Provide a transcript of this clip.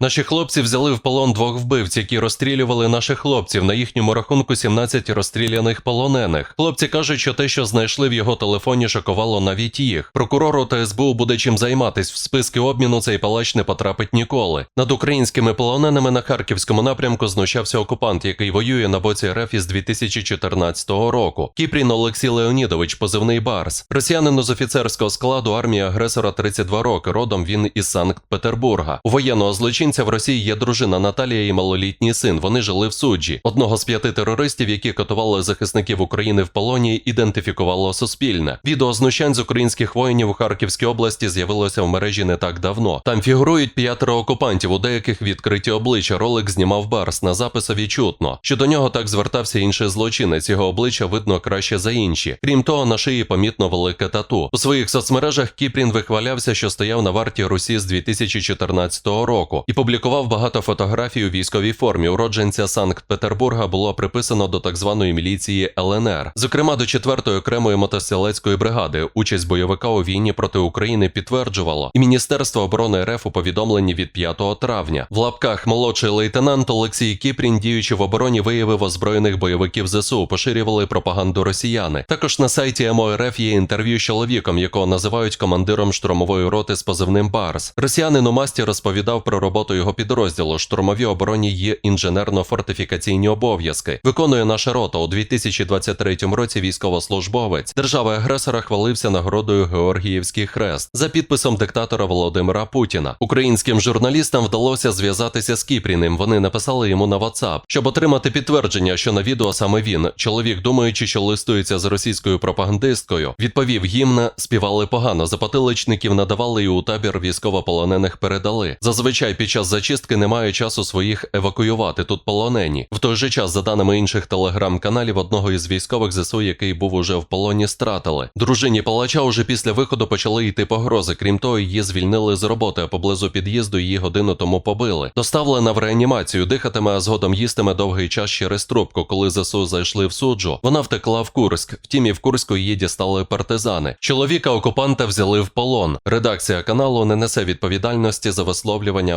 Наші хлопці взяли в полон двох вбивць, які розстрілювали наших хлопців. На їхньому рахунку 17 розстріляних полонених. Хлопці кажуть, що те, що знайшли в його телефоні, шокувало навіть їх. Прокурору та СБУ буде чим займатись. В списки обміну цей палач не потрапить ніколи. Над українськими полоненими на харківському напрямку знущався окупант, який воює на боці РФ із 2014 року. Кіпрін Олексій Леонідович, позивний Барс. Росіянину з офіцерського складу армії агресора 32 роки. Родом він із Санкт-Петербурга. У воєнного злочинця в Росії є дружина Наталія і малолітній син. Вони жили в суджі. Одного з п'яти терористів, які катували захисників України в полоні, ідентифікувало Суспільне. Відео знущань з українських воїнів у Харківській області з'явилося в мережі не так давно. Там фігурують п'ятеро окупантів, у деяких відкриті обличчя. Ролик знімав Барс. На записові чутно. Що до нього так звертався інший злочинець. Його обличчя видно краще за інші. Крім того, на шиї помітно велике тату. У своїх соцмережах Кіпрін вихвалявся, що стояв на варті Русі з 2014 року і публікував багато фотографій у військовій формі. Уродженця Санкт-Петербурга було приписано до так званої міліції ЛНР, зокрема до 4-ї окремої мотострілецької бригади. Участь бойовика у війні проти України підтверджувало і Міністерство оборони РФ у повідомленні від 5 травня. В лапках молодший лейтенант Олексій Кіпрін, діючи в обороні, виявив озброєних бойовиків ЗСУ, поширювали пропаганду росіяни. Також на сайті МОРФ є інтерв'ю з чоловіком, якого називають командиром штурмової роти з позивним Барс. Росіянин у масті розповідав про роботу його підрозділу. Штурмові обороні є інженерно-фортифікаційні обов'язки. Виконує наша рота у 2023 році. Військовослужбовець держави-агресора хвалився нагородою Георгіївський хрест за підписом диктатора Володимира Путіна. Українським журналістам вдалося зв'язатися з Кіпріним. Вони написали йому на WhatsApp, щоб отримати підтвердження, що на відео саме він. Чоловік, думаючи, що листується з російською пропагандисткою, відповів гімн, співали погано. Запотиличників надавали і у табір військовополонених передали. Зазвичай під час зачистки немає часу своїх евакуювати тут полонені. В той же час, за даними інших телеграм-каналів, одного із військових ЗСУ, який був уже в полоні, стратили. Дружині палача уже після виходу почали йти погрози. Крім того, її звільнили з роботи, а поблизу під'їзду її годину тому побили. Доставлена в реанімацію, дихатиме, а згодом їстиме довгий час через трубку. Коли ЗСУ зайшли в суджу, вона втекла в Курськ. Втім, і в Курську її дістали партизани. Чоловіка окупанта взяли в полон. Редакція каналу не несе відповідальності за висловлювання